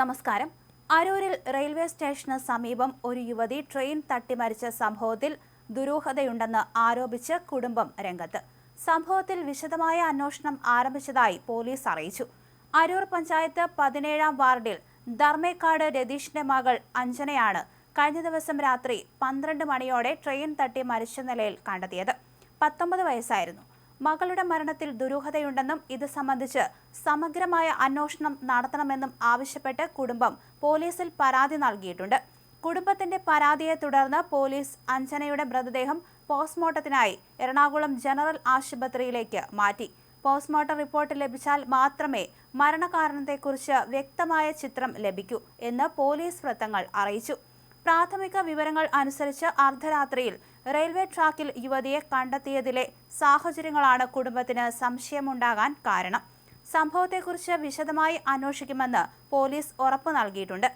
നമസ്കാരം. അരൂരിൽ റെയിൽവേ സ്റ്റേഷന് സമീപം ഒരു യുവതി ട്രെയിൻ തട്ടിമരിച്ച സംഭവത്തിൽ ദുരൂഹതയുണ്ടെന്ന് ആരോപിച്ച് കുടുംബം രംഗത്ത്. സംഭവത്തിൽ വിശദമായ അന്വേഷണം ആരംഭിച്ചതായി പോലീസ് അറിയിച്ചു. അരൂർ പഞ്ചായത്ത് പതിനേഴാം വാർഡിൽ ധർമ്മേക്കാട് രതീഷിന്റെ മകൾ അഞ്ജനയാണ് കഴിഞ്ഞ ദിവസം രാത്രി പന്ത്രണ്ട് മണിയോടെ ട്രെയിൻ തട്ടി മരിച്ച നിലയിൽ കണ്ടെത്തിയത്. പത്തൊമ്പത് വയസ്സായിരുന്നു. മകളുടെ മരണത്തിൽ ദുരൂഹതയുണ്ടെന്നും ഇത് സംബന്ധിച്ച് സമഗ്രമായ അന്വേഷണം നടത്തണമെന്നും ആവശ്യപ്പെട്ട് കുടുംബം പോലീസിൽ പരാതി നൽകിയിട്ടുണ്ട്. കുടുംബത്തിന്റെ പരാതിയെ തുടർന്ന് പോലീസ് അഞ്ജനയുടെ മൃതദേഹം പോസ്റ്റ്മോർട്ടത്തിനായി എറണാകുളം ജനറൽ ആശുപത്രിയിലേക്ക് മാറ്റി. പോസ്റ്റ്മോർട്ടം റിപ്പോർട്ട് ലഭിച്ചാൽ മാത്രമേ മരണകാരണത്തെക്കുറിച്ച് വ്യക്തമായ ചിത്രം ലഭിക്കൂ എന്ന് പോലീസ് വൃത്തങ്ങൾ അറിയിച്ചു. പ്രാഥമിക വിവരങ്ങൾ അനുസരിച്ച് അർദ്ധരാത്രിയിൽ റെയിൽവേ ട്രാക്കിൽ യുവതിയെ കണ്ടെത്തിയതിലെ സാഹചര്യങ്ങളാണ് കുടുംബത്തിന് സംശയമുണ്ടാകാൻ കാരണം. സംഭവത്തെക്കുറിച്ച് വിശദമായി അന്വേഷിക്കുമെന്ന് പോലീസ് ഉറപ്പു നൽകിയിട്ടുണ്ട്.